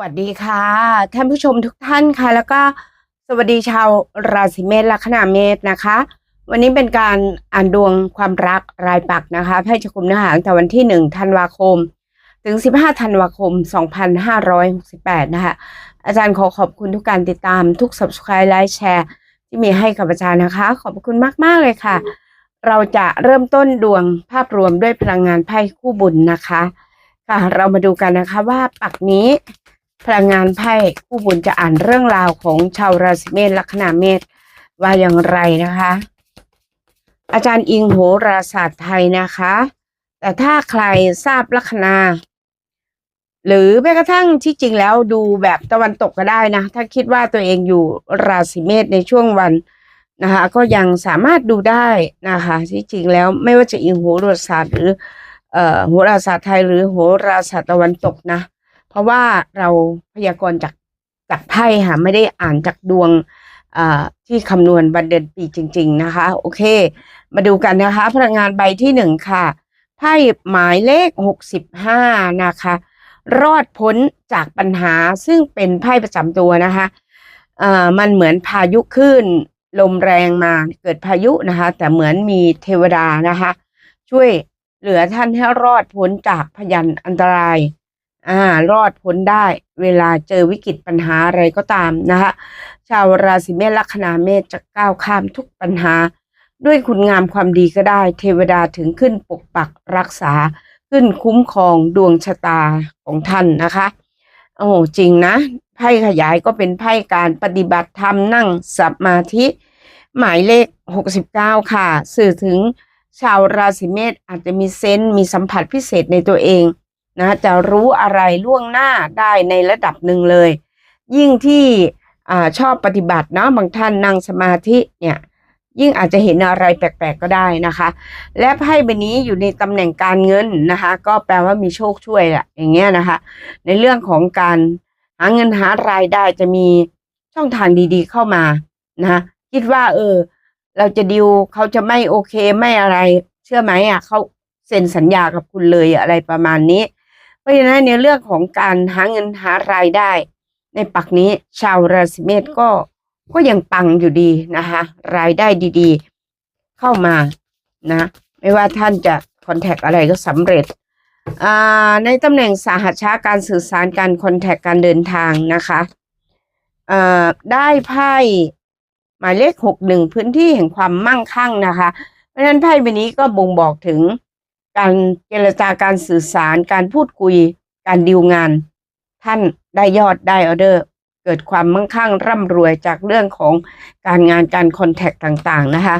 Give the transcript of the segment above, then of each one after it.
วัสดีค่ะท่านผู้ชมทุกท่านค่ะ แล้วก็สวัสดีชาวราศีเมษลัคนาเมษนะคะ วันนี้เป็นการอ่านดวงความรักรายปักนะคะไพ่จะคุมเนื้อหาตั้งแต่วันที่1ธันวาคม ถึง 15ธันวาคม 2568 นะคะ อาจารย์ขอขอบคุณทุกการติดตามทุก subscribe ไลค์แชร์ ที่มีให้กับอาจารย์นะคะ ขอบคุณมาก ๆ เลยค่ะ เราจะเริ่มต้นดวงภาพรวมด้วยพลังงานไพ่คู่บุญนะคะค่ะเรามาดูกันนะคะว่าปักนี้ พลังงานไพ่คู่บุญจะอ่านเรื่องราวของชาวราศีเมษลัคนาเมษว่าอย่างไรนะคะ อาจารย์อิงโหราศาสตร์ไทยนะคะ แต่ถ้าใครทราบลัคนา หรือแม้กระทั่งที่จริงแล้วดูแบบตะวันตกก็ได้นะ ถ้าคิดว่าตัวเองอยู่ราศีเมษในช่วงวันนะคะ ก็ยังสามารถดูได้นะคะ ที่จริงแล้วไม่ว่าจะอิงโหราศาสตร์หรือเอ่อโหราศาสตร์ไทยหรือโหราศาสตร์ตะวันตกนะ เพราะว่าเราพยากรณ์จากจากไพ่ค่ะไม่ได้อ่านจากดวงที่คำนวณวันเดือนปีจริง ๆ นะคะ โอเค มาดูกันนะคะ พลังงานใบที่หนึ่งค่ะไพ่หมายเลขหกสิบห้านะคะ รอดพ้นจากปัญหาซึ่งเป็นไพ่ประจำตัวนะคะมันเหมือนพายุขึ้น ลมแรงมาเกิดพายุนะคะ แต่เหมือนมีเทวดานะคะ ช่วยเหลือท่านให้รอดพ้นจากพยันอันตราย อ่ารอดพ้นได้เวลาเจอวิกฤตปัญหาอะไรก็ตามนะคะชาวราศีเมษลัคนาเมษจะก้าวข้ามทุกปัญหา ด้วยคุณงามความดีก็ได้ เทวดาถึงขึ้นปกปักรักษาขึ้นคุ้มครองดวงชะตาของท่านนะคะโอ้จริงนะไพ่ขยายก็เป็นไพ่การปฏิบัติธรรมนั่งสมาธิ หมายเลข 69 ค่ะ สื่อถึงชาวราศีเมษอาจจะมีเซนส์มีสัมผัสพิเศษในตัวเอง นะจะรู้อะไรล่วงหน้าได้ในระดับหนึ่งเลย ยิ่งที่อชอบปฏิบัตินะบางท่านนั่งสมาธิเนี่ยยิ่งอาจจะเห็นอะไรแปลกๆก็ได้นะคะ และไพ่ใบนี้อยู่ในตำแหน่งการเงินนะคะ ก็แปลว่ามีโชคช่วยแหละอย่างเงี้ยนะคะ ในเรื่องของการหาเงินหารายได้จะมีช่องทางดีๆเข้ามานะคิดว่า เออ เราจะดิวเขาจะไม่โอเคไม่อะไร เชื่อไหมอะเขาเซ็นสัญญากับคุณเลยอะไรประมาณนี้ เพราะฉะนั้นในเรื่องของการหาเงินหารายได้ ในปักนี้ชาวราศีเมษก็ก็ยังปังอยู่ดีนะคะ รายได้ดีๆ เข้ามานะ ไม่ว่าท่านจะคอนแทคอะไรก็สำเร็จในตำแหน่งสาหชาการสื่อสารการคอนแทคการเดินทางนะคะได้ไพ่หมายเลขหกหนึ่งพื้นที่แห่งความมั่งคั่งนะคะ เพราะฉะนั้นไพ่ใบนี้ก็บ่งบอกถึง การเจรจาการสื่อสารการพูดคุย การดีลงาน ท่านได้ยอดได้ออเดอร์ เกิดความมั่งคั่งร่ำรวยจากเรื่องของการงานการคอนแทคต่างๆนะคะ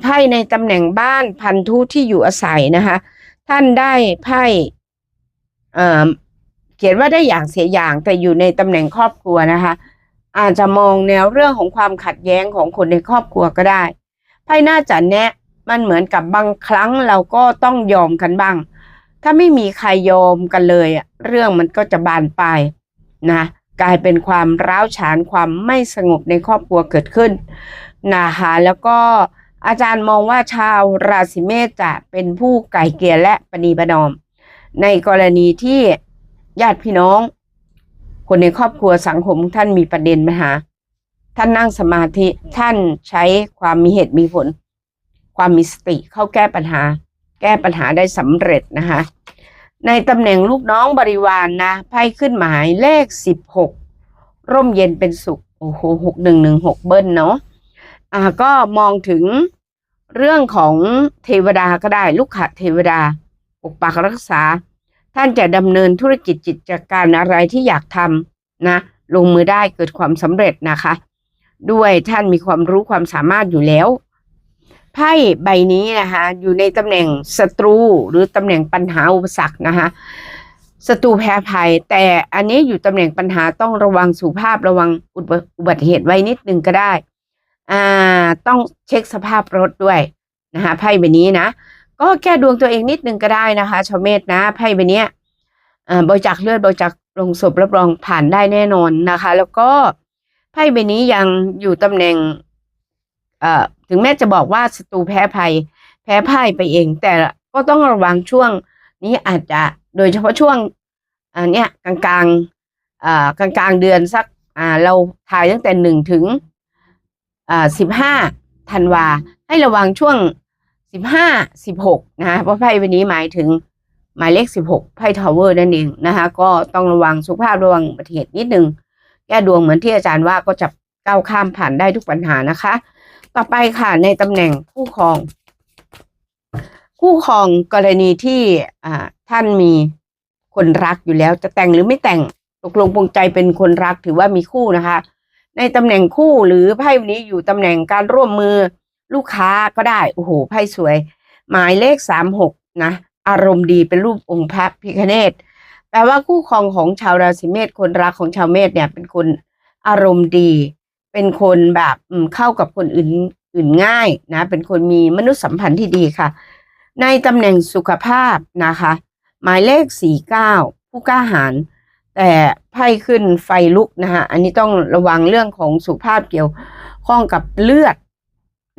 ไพ่ในตำแหน่งบ้านพันธุที่อยู่อาศัยนะคะ ท่านได้ไพ่เอ่อเขียนว่าได้อย่างเสียอย่างแต่อยู่ในตำแหน่งครอบครัวนะคะ อาจจะมองแนวเรื่องของความขัดแย้งของคนในครอบครัวก็ได้ ไพ่น่าจะแนะ มันเหมือนกับบางครั้งเราก็ต้องยอมกันบ้าง ถ้าไม่มีใครยอมกันเลยอะเรื่องมันก็จะบานปลายนะกลายเป็นความร้าวฉานความไม่สงบในครอบครัวเกิดขึ้นนะคะแล้วก็อาจารย์มองว่าชาวราศีเมษจะเป็นผู้ไก่เกลียและปณีประนอม ในกรณีที่ญาติพี่น้อง คนในครอบครัวสังคมท่านมีประเด็นปัญหา ท่านนั่งสมาธิท่านใช้ความมีเหตุมีผล ความมีสติเข้าแก้ปัญหา แก้ปัญหาได้สำเร็จนะคะ ในตำแหน่งลูกน้องบริวารนนะไพ่ขึ้นหมายเลขสิบหกร่มเย็นเป็นสุขโอ้โหหกหนึ่งหนึ่งหกเบิ้ลเนาะอ่าก็มองถึงเรื่องของเทวดาก็ได้ลูกขะเทวดาปกปักรักษา ท่านจะดำเนินธุรกิจจิตการอะไรที่อยากทำนะลงมือได้เกิดความสำเร็จนะคะ ด้วยท่านมีความรู้ความสามารถอยู่แล้ว ไพ่ใบนี้นะคะอยู่ในตำแหน่งศัตรูหรือตำแหน่งปัญหาอุปสรรคนะคะศัตรูแพ้ภัย แต่อันนี้อยู่ตำแหน่งปัญหาต้องระวังสุขภาพระวังอุบัติเหตุไว้นิดนึงก็ได้อ่าต้องเช็คสภาพรถด้วยนะคะไพ่ใบนี้นะก็แก้ดวงตัวเองนิดนึงก็ได้นะคะชาวเมษนะไพ่ใบนี้อ่าบริจาคเลือดบริจาคลงศพรับรองผ่านได้แน่นอนนะคะ แล้วก็ไพ่ใบนี้ยังอยู่ตำแหน่งเอ่อ ถึงแม้จะบอกว่าศัตรูแพ้ภัย แพ้พ่ายไปเอง แต่ก็ต้องระวังช่วงนี้อาจจะโดยเฉพาะช่วงอันเนี้ยกลางอ่ากลางกลางเดือนสักอ่าเราถ่ายตั้งแต่หนึ่งถึงอ่าสิบห้าธันวาให้ระวังช่วงสิบห้าสิบหกนะคะเพราะไพ่ใบนี้หมายถึงหมายเลขสิบหกไพ่ทาวเวอร์นั่นเองนะคะก็ต้องระวังสุขภาพระวังอุบัติเหตุนิดนึงแก้ดวงเหมือนที่อาจารย์ว่าก็จะก้าวข้ามผ่านได้ทุกปัญหานะคะ ต่อไปค่ะในตำแหน่งคู่ครอง คู่ครองกรณีที่อ่าท่านมีคนรักอยู่แล้ว จะแต่งหรือไม่แต่งตกลงปรงใจเป็นคนรักถือว่ามีคู่นะคะ ในตำแหน่งคู่หรือไพ่วันนี้อยู่ตำแหน่งการร่วมมือลูกค้าก็ได้โอ้โหไพ่สวย หมายเลขสามหกนะอารมณ์ดีเป็นรูปองค์พระพิคเนตแปลว่าคู่ครองของชาวราศีเมษคนรักของชาวเมษเนี่ยเป็นคนอารมณ์ดี เป็นคนแบบเข้ากับคนอื่นอื่นง่ายนะ เป็นคนมีมนุษยสัมพันธ์ที่ดีค่ะ ในตำแหน่งสุขภาพนะคะ หมายเลขสี่เก้าผู้กล้าหาญแต่ไพ่ขึ้นไฟลุกนะคะอันนี้ต้องระวังเรื่องของสุขภาพเกี่ยวข้องกับเลือด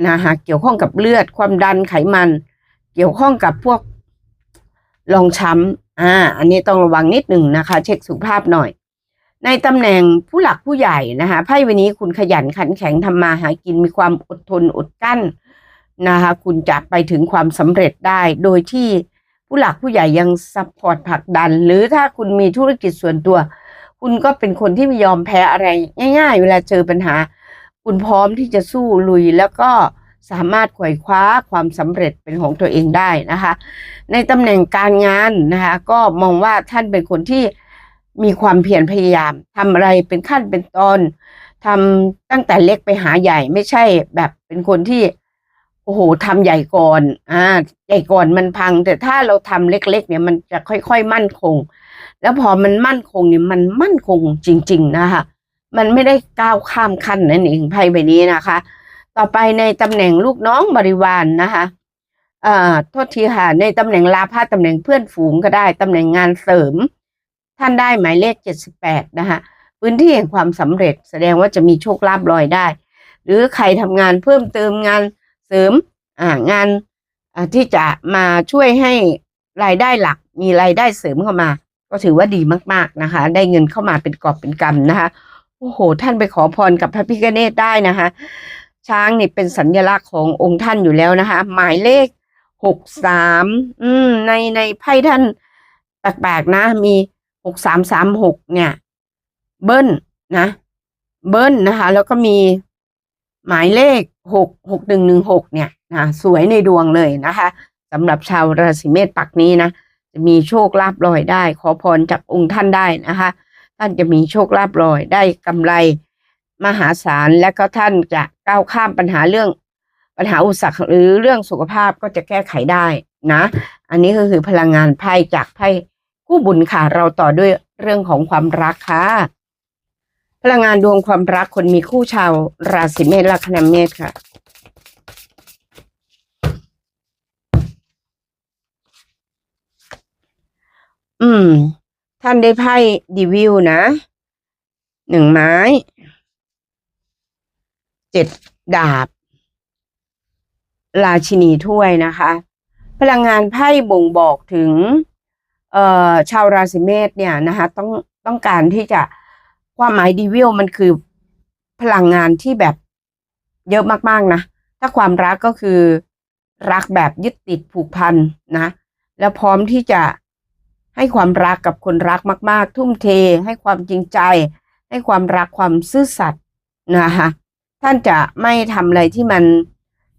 นะคะเกี่ยวข้องกับเลือด ความดันไขมัน เกี่ยวข้องกับพวกรองช้ำอ่า อันนี้ต้องระวังนิดหนึ่งนะคะ เช็คสุขภาพหน่อย ในตำแหน่งผู้หลักผู้ใหญ่นะคะไพ่วันนี้คุณขยันขันแข็งทำมาหากินมีความอดทนอดกลั้นนะคะคุณจะไปถึงความสำเร็จได้ โดยที่ผู้หลักผู้ใหญ่ยังซัพพอร์ตผลักดัน หรือถ้าคุณมีธุรกิจส่วนตัว คุณก็เป็นคนที่ไม่ยอมแพ้อะไร ง่าย ๆ เวลาเจอปัญหา คุณพร้อมที่จะสู้ลุยแล้วก็สามารถขวยคว้าความสำเร็จเป็นของตัวเองได้นะคะ ในตำแหน่งการงานนะคะ ก็มองว่าท่านเป็นคนที่ มีความเพียรพยายามทำอะไรเป็นขั้นเป็นตอนทำตั้งแต่เล็กไปหาใหญ่ไม่ใช่แบบเป็นคนที่โอ้โหทำใหญ่ก่อนอ่าใหญ่ก่อนมันพัง แต่ถ้าเราทำเล็ก ๆ เนี่ยมันจะค่อยๆมั่นคง แล้วพอมันมั่นคงเนี่ยมันมั่นคงจริง ๆ นะคะมันไม่ได้ก้าวข้ามขั้นนั่นเองไพ่ใบนี้นะคะ ต่อไปในตำแหน่งลูกน้องบริวารนนะคะเอ่อโทษทีค่ะในตำแหน่งลาภาตำแหน่งเพื่อนฝูงก็ได้ตำแหน่งงานเสริม ท่านได้หมายเลขเจ็ดสิบแปดนะคะพื้นที่แห่งความสำเร็จแสดงว่าจะมีโชคลาภลอยได้ หรือใครทำงานเพิ่มเติมงานเสริมอ่างานที่จะมาช่วยให้รายได้หลักมีรายได้เสริมเข้ามา ก็ถือว่าดีมากๆนะคะ ได้เงินเข้ามาเป็นกอบเป็นกำนะคะโอ้โห ท่านไปขอพรกับพระพิฆเนศได้นะคะ ช้างนี่เป็นสัญลักษณ์ขององค์ท่านอยู่แล้วนะคะ หมายเลขหกสามอืมในในไพ่ท่านแปลกๆนะมี หกสามสามหกเนี่ย เบิ้ลนะ เบิ้ลนะคะ แล้วก็มีหมายเลขหกหกหนึ่งหนึ่งหกเนี่ยนะสวยในดวงเลยนะคะสำหรับชาวราศีเมษปักนี้นะจะมีโชคลาภลอยได้ ขอพรจากองค์ท่านได้นะคะ ท่านจะมีโชคลาภลอยได้กำไรมหาศาลและก็ท่านจะก้าวข้ามปัญหาเรื่องปัญหาอุปสรรคหรือเรื่องสุขภาพก็จะแก้ไขได้นะ อันนี้ก็คือพลังงานไพ่จากไพ่ คู่บุญค่ะ เราต่อด้วยเรื่องของความรักค่ะ พลังงานดวงความรักคนมีคู่ชาวราศีเมษลัคนาเมษค่ะอืม ท่านได้ไพ่ดีวิวนะหนึ่งไม้ เจ็ดดาบ ราชินีถ้วยนะคะ พลังงานไพ่บ่งบอกถึง ชาวราศีเมษเนี่ยนะคะต้องต้องการที่จะความหมายดีวิลมันคือพลังงานที่แบบเยอะมากๆนะ ถ้าความรักก็คือรักแบบยึดติดผูกพันนะ แล้วพร้อมที่จะให้ความรักกับคนรักมาก ๆ ทุ่มเท ให้ความจริงใจ ให้ความรักความซื่อสัตย์นะคะท่านจะไม่ทำอะไรที่มัน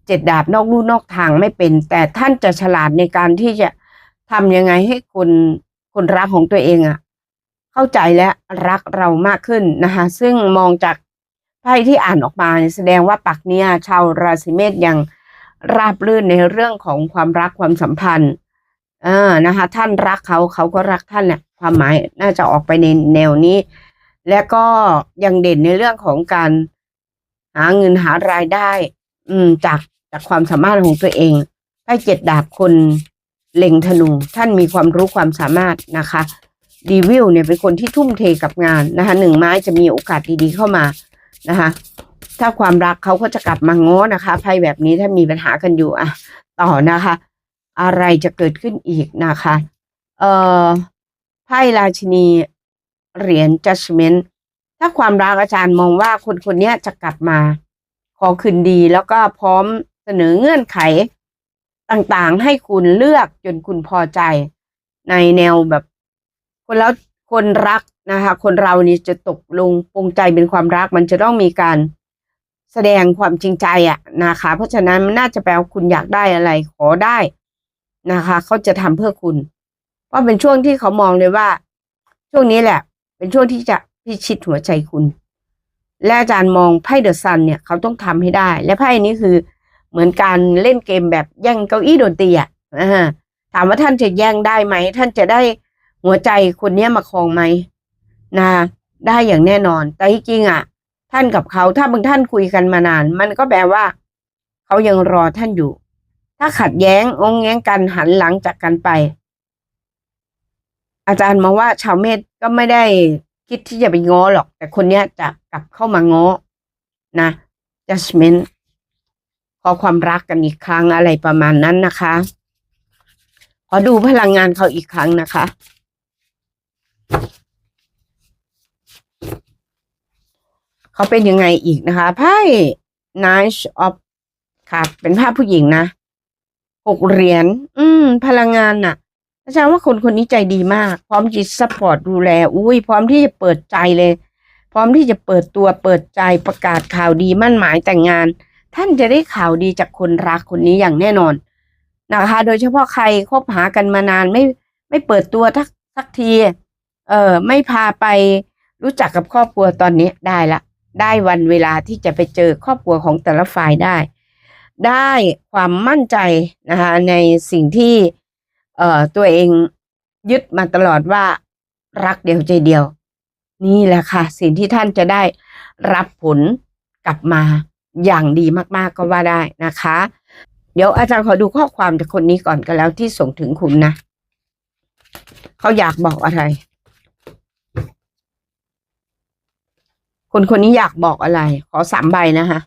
เจ็ดดาบนอกลู่นอกทางไม่เป็น แต่ท่านจะฉลาดในการที่จะ ทำยังไงให้คนคนรักของตัวเองอะเข้าใจและรักเรามากขึ้นนะคะซึ่งมองจากไพ่ที่อ่านออกมาแสดงว่าปักเนี้ยชาวราศีเมษยังราบรื่นในเรื่องของความรักความสัมพันธ์เออนะคะ ท่านรักเขาเขาก็รักท่านเนี่ยความหมายน่าจะออกไปในแนวนี้ และก็ยังเด่นในเรื่องของการหาเงินหารายได้ อืมจากจากความสามารถของตัวเองไพ่เจ็ดดาบคน เล็งธนู ท่านมีความรู้ความสามารถนะคะดีวิลเนี่ยเป็นคนที่ทุ่มเทกับงานนะคะหนึ่งไม้จะมีโอกาสดีๆเข้ามานะคะถ้าความรักเขาก็จะกลับมาง้อนะคะไพ่แบบนี้ถ้ามีปัญหากันอยู่อะต่อนะคะ อะไรจะเกิดขึ้นอีกนะคะเอ่อไพ่ราชินีเหรียญ judgment ถ้าความรักอาจารย์มองว่าคนคนนี้จะกลับมา ขอคืนดีแล้วก็พร้อมเสนอเงื่อนไข ต่างๆ ให้คุณเลือกจนคุณพอใจ ในแนวแบบ คนแล้วคนรักนะคะ คนเรานี่จะตกลงปรงใจเป็นความรัก มันจะต้องมีการแสดงความจริงใจอะนะคะ เพราะฉะนั้นมันน่าจะแปลว่าคุณอยากได้อะไรขอได้นะคะ เขาจะทำเพื่อคุณ เพราะเป็นช่วงที่เขามองเลยว่า ช่วงนี้แหละ เป็นช่วงที่จะพิชิตหัวใจคุณ และอาจารย์มองไพ่เดอะซันเนี่ย เขาต้องทำให้ได้ และไพ่นี้คือ เหมือนการเล่นเกมแบบแย่งเก้าอี้ดนตรีอะถามว่าท่านจะแย่งได้ไหม ท่านจะได้หัวใจคนเนี้ยมาครองไหมนะได้อย่างแน่นอน แต่ที่จริงอะ ท่านกับเขาถ้าบางท่านคุยกันมานาน มันก็แปลว่า เขายังรอท่านอยู่ ถ้าขัดแย้งองแง้งกันหันหลังจากกันไป อาจารย์มองว่าชาวเมธก็ไม่ได้คิดที่จะไปง้อหรอก แต่คนเนี้ยจะกลับเข้ามาง้อนะ judgment ขอความรักกันอีกครั้งอะไรประมาณนั้นนะคะ ขอดูพลังงานเขาอีกครั้งนะคะ เขาเป็นยังไงอีกนะคะไพ่ Knight of ค่ะ เป็นภาพผู้หญิงนะหกเหรียญอืม พลังงานน่ะอาจารย์ว่าคนคนนี้ใจดีมาก พร้อมจิตซัพพอร์ตดูแล อุ้ยพร้อมที่จะเปิดใจเลย พร้อมที่จะเปิดตัวเปิดใจประกาศข่าวดีมั่นหมายแต่งงาน ท่านจะได้ข่าวดีจากคนรักคนนี้อย่างแน่นอนนะคะ โดยเฉพาะใครคบหากันมานานไม่ไม่เปิดตัวทักสักที เออไม่พาไปรู้จักกับครอบครัวตอนนี้ได้ละ ได้วันเวลาที่จะไปเจอครอบครัวของแต่ละฝ่ายได้ ได้ความมั่นใจนะคะในสิ่งที่เอ่อตัวเองยึดมาตลอดว่ารักเดียวใจเดียว นี่แหละค่ะ สิ่งที่ท่านจะได้รับผลกลับมา อย่างดีมากๆก็ว่าได้นะคะ เดี๋ยวอาจารย์ขอดูข้อความจากคนนี้ก่อนกันแล้วที่ส่งถึงคุณนะเขาอยากบอกอะไร คนคนนี้อยากบอกอะไร ขอสามใบนะคะ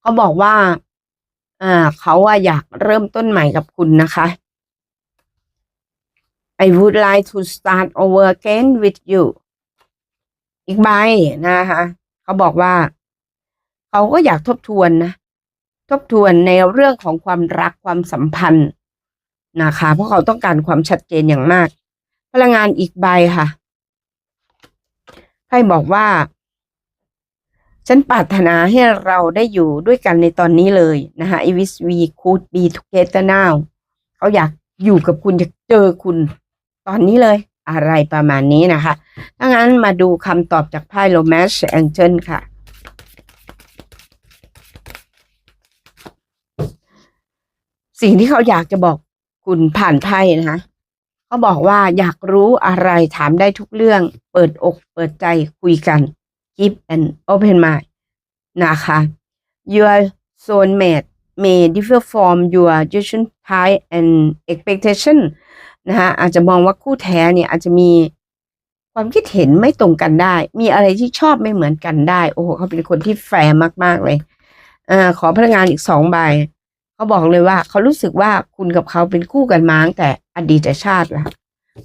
เขาบอกว่า อ่าเขาว่าอยากเริ่มต้นใหม่กับคุณนะคะ I would like to start over again with you อีกใบนะคะ เขาบอกว่า เขาก็อยากทบทวนนะ ทบทวนในเรื่องของความรักความสัมพันธ์นะคะ เพราะเขาต้องการความชัดเจนอย่างมาก พลังงานอีกใบค่ะไพ่บอกว่า ฉันปรารถนาให้เราได้อยู่ด้วยกันในตอนนี้เลยนะคะ I wish we could be together now เขาอยากอยู่กับคุณอยากเจอคุณตอนนี้เลยอะไรประมาณนี้นะคะ ถ้างั้นมาดูคำตอบจากไพ่ Romance Angel ค่ะ สิ่งที่เขาอยากจะบอกคุณผ่านไพ่นะคะเขาบอกว่าอยากรู้อะไรถามได้ทุกเรื่อง เปิดอกเปิดใจคุยกัน keep an open mind นะคะ your soulmate may differ from your usual type and expectation นะคะอาจจะมองว่าคู่แท้เนี่ยอาจจะมีความคิดเห็นไม่ตรงกันได้ มีอะไรที่ชอบไม่เหมือนกันได้ โอ้โห เขาเป็นคนที่แฟร์มาก ๆ เลย อ่า ขอพลังงานอีกสองใบ เขาบอกเลยว่าเขารู้สึกว่าคุณกับเขาเป็นคู่กันมาตั้งแต่อดีตชาติแล้ว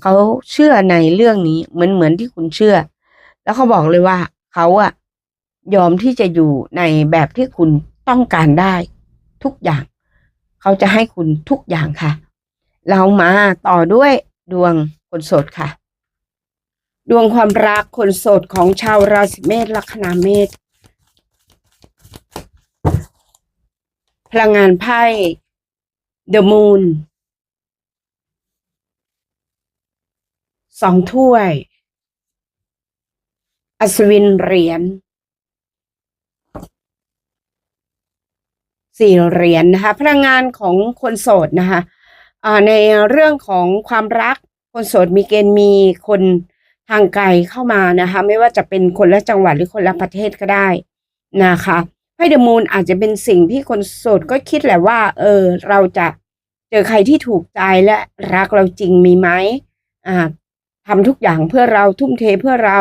เขาเชื่อในเรื่องนี้เหมือนเหมือนที่คุณเชื่อ แล้วเขาบอกเลยว่าเขาอะยอมที่จะอยู่ในแบบที่คุณต้องการได้ ทุกอย่าง เขาจะให้คุณทุกอย่างค่ะ เรามาต่อด้วยดวงคนโสดค่ะ ดวงความรักคนโสดของชาวราศีเมษลัคนาเมษ พลังงานไพ่ The Moon สองถ้วย อัศวินเหรียญสี่เหรียญนะคะ พลังงานของคนโสดนะคะในเรื่องของความรักคนโสดมีเกณฑ์มีคนทางไกลเข้ามานะคะ ไม่ว่าจะเป็นคนละจังหวัดหรือคนละประเทศก็ได้นะคะ ไพ่เดอะมูนอาจจะเป็นสิ่งที่คนโสดก็คิดแหละว่า เออ เราจะเจอใครที่ถูกใจและรักเราจริงมีไหมอ่าทำทุกอย่างเพื่อเราทุ่มเทเพื่อเรา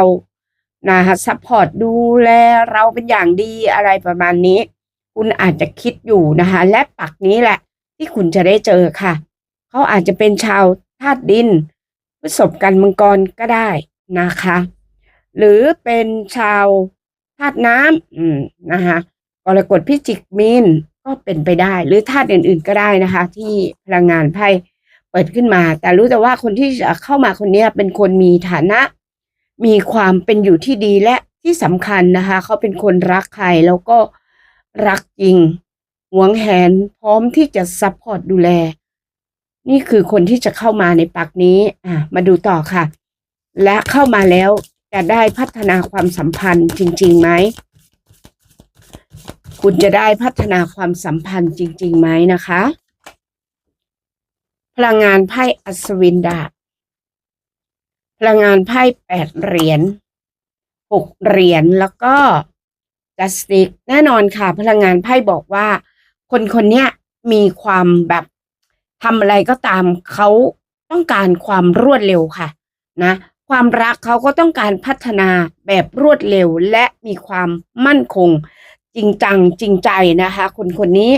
นะคะซัพพอร์ตดูแลเราเป็นอย่างดีอะไรประมาณนี้ คุณอาจจะคิดอยู่นะคะและปักนี้แหละ ที่คุณจะได้เจอค่ะ เขาอาจจะเป็นชาวธาตุดินพฤษภกันมังกรก็ได้นะคะ หรือเป็นชาวธาตุน้ำอืมนะคะ กรกฎพิจิกมีนก็เป็นไปได้ หรือธาตุอื่น ๆก็ได้นะคะ ที่พลังงานไพ่เปิดขึ้นมา แต่รู้แต่ว่าคนที่จะเข้ามาคนนี้เป็นคนมีฐานะ มีความเป็นอยู่ที่ดีและที่สำคัญนะคะ เขาเป็นคนรักใครแล้วก็รักจริงหวงแหนพร้อมที่จะซัพพอร์ตดูแล นี่คือคนที่จะเข้ามาในปักนี้ อะ มาดูต่อค่ะ และเข้ามาแล้วจะได้พัฒนาความสัมพันธ์จริงๆไหม คุณจะได้พัฒนาความสัมพันธ์จริงๆไหมนะคะ พลังงานไพ่อัศวินดาบพลังงานไพ่แปดเหรียญหกเหรียญแล้วก็จัสติกแน่นอนค่ะ พลังงานไพ่บอกว่า คนคนนี้มีความแบบทำอะไรก็ตามเขาต้องการความรวดเร็วค่ะนะความรักเขาก็ต้องการพัฒนาแบบรวดเร็วและมีความมั่นคง ริงจังจริงใจนะคะ คนคนนี้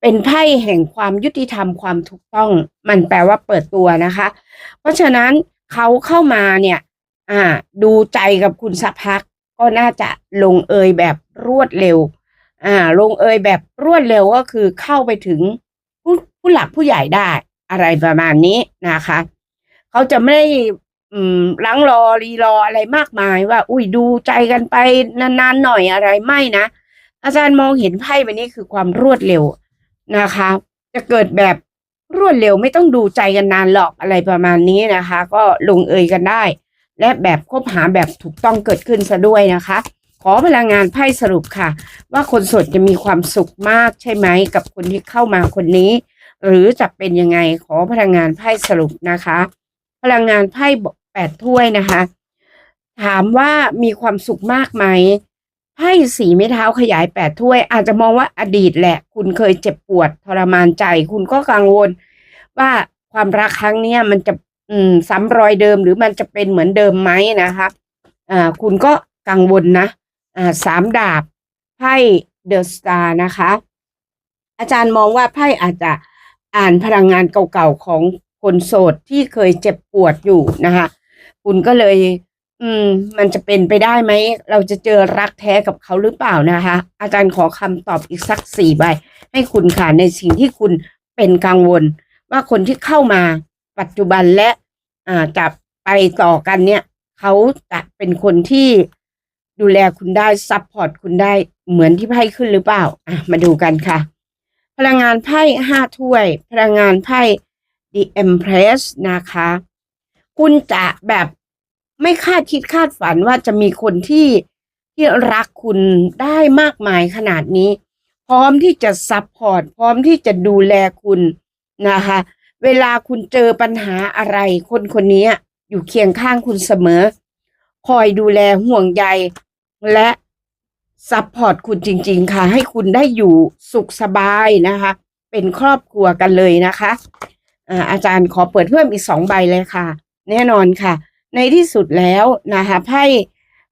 เป็นไพ่แห่งความยุติธรรมความถูกต้อง มันแปลว่าเปิดตัวนะคะ เพราะฉะนั้นเขาเข้ามาเนี่ย อ่า ดูใจกับคุณสักพัก ก็น่าจะลงเอยแบบรวดเร็ว อ่า ลงเอยแบบรวดเร็วก็คือเข้าไปถึงผู้ผู้หลักผู้ใหญ่ได้อะไรประมาณนี้นะคะ เขาจะไม่ได้ อืมล้างรอรีรออะไรมากมายว่า อุ้ยดูใจกันไปนานๆหน่อยอะไรไม่นะอาจารย์มองเห็นไพ่ใบนี้คือความรวดเร็วนะคะ จะเกิดแบบรวดเร็วไม่ต้องดูใจกันนานหรอกอะไรประมาณนี้นะคะ ก็ลงเอยกันได้ และแบบคบหาแบบถูกต้องเกิดขึ้นซะด้วยนะคะ ขอพลังงานไพ่สรุปค่ะ ว่าคนสดจะมีความสุขมากใช่ไหมกับคนที่เข้ามาคนนี้ หรือจะเป็นยังไงขอพลังงานไพ่สรุปนะคะ พลังงานไพ่แปดถ้วยนะคะ ถามว่ามีความสุขมากไหมไพ่สีไม้เท้าขยายแปดถ้วย อาจจะมองว่าอดีตแหละ คุณเคยเจ็บปวดทรมานใจ คุณก็กังวล ว่าความรักครั้งเนี้ยมันจะอืมซ้ำรอยเดิมหรือมันจะเป็นเหมือนเดิมไหมนะคะอ่าคุณก็กังวลนะอ่าสามดาบไพ่เดอะสตาร์นะคะ อาจารย์มองว่าไพ่อาจจะอ่านพลังงานเก่าๆของ คนโสดที่เคยเจ็บปวดอยู่นะคะ คุณก็เลย อืม มันจะเป็นไปได้ไหม เราจะเจอรักแท้กับเขาหรือเปล่านะคะ อาจารย์ขอคำตอบอีกสักสี่ใบ ให้คุณค่ะในสิ่งที่คุณเป็นกังวล ว่าคนที่เข้ามาปัจจุบันและอ่าจะไปต่อกันเนี่ย เขาจะเป็นคนที่ดูแลคุณได้ซัพพอร์ตคุณได้เหมือนที่ไพ่ขึ้นหรือเปล่า อะ มาดูกันค่ะ พลังงานไพ่ห้าถ้วย พลังงานไพ่ The Empress นะคะ คุณจะแบบไม่คาดคิดคาดฝันว่าจะมีคนที่ที่รักคุณได้มากมายขนาดนี้ พร้อมที่จะซัพพอร์ตพร้อมที่จะดูแลคุณนะคะ เวลาคุณเจอปัญหาอะไร คนคนนี้อยู่เคียงข้างคุณเสมอ คอยดูแลห่วงใยและซัพพอร์ตคุณจริง ๆ ค่ะ ให้คุณได้อยู่สุขสบายนะคะ เป็นครอบครัวกันเลยนะคะ อ่าอาจารย์ขอเปิดเพิ่มอีกสองใบเลยค่ะ แน่นอนค่ะ ในที่สุดแล้วนะคะไพ่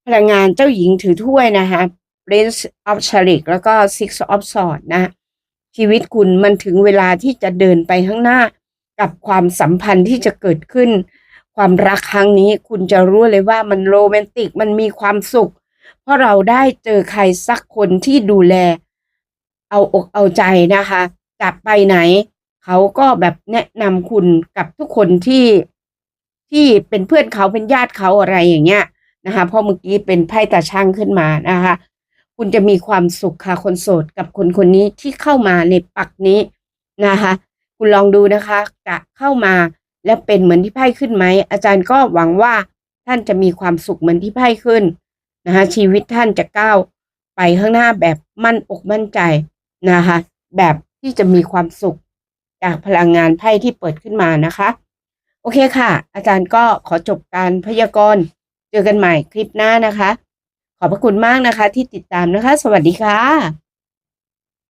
พลังงานเจ้าหญิงถือถ้วยนะคะ Prince of c h a r i แล้วก็ Six of Swords นะ ชีวิตคุณมันถึงเวลาที่จะเดินไปข้างหน้ากับความสัมพันธ์ที่จะเกิดขึ้น ความรักครั้งนี้คุณจะรู้เลยว่ามันโรแมนติกมันมีความสุข เพราะเราได้เจอใครสักคนที่ดูแล เอาอกเอาใจนะคะจะไปไหน เขาก็แบบแนะนำคุณกับทุกคนที่ที่เป็นเพื่อนเขาเป็นญาติเขาอะไรอย่างเงี้ยนะคะเพราะเมื่อกี้เป็นไพ่ตาช่างขึ้นมานะคะ คุณจะมีความสุขค่ะคนโสดกับคนคนนี้ที่เข้ามาในปักนี้นะคะ คุณลองดูนะคะจะเข้ามาแล้วเป็นเหมือนที่ไพ่ขึ้นไหมอาจารย์ก็หวังว่าท่านจะมีความสุขเหมือนที่ไพ่ขึ้นนะคะชีวิตท่านจะก้าวไปข้างหน้าแบบมั่นอกมั่นใจนะคะ แบบที่จะมีความสุข จากพลังงานไพ่ที่เปิดขึ้นมานะคะ โอเคค่ะ อาจารย์ก็ขอจบการพยากรณ์เจอกันใหม่คลิปหน้านะคะ ขอบพระคุณมากนะคะ ที่ติดตามนะคะ สวัสดีค่ะ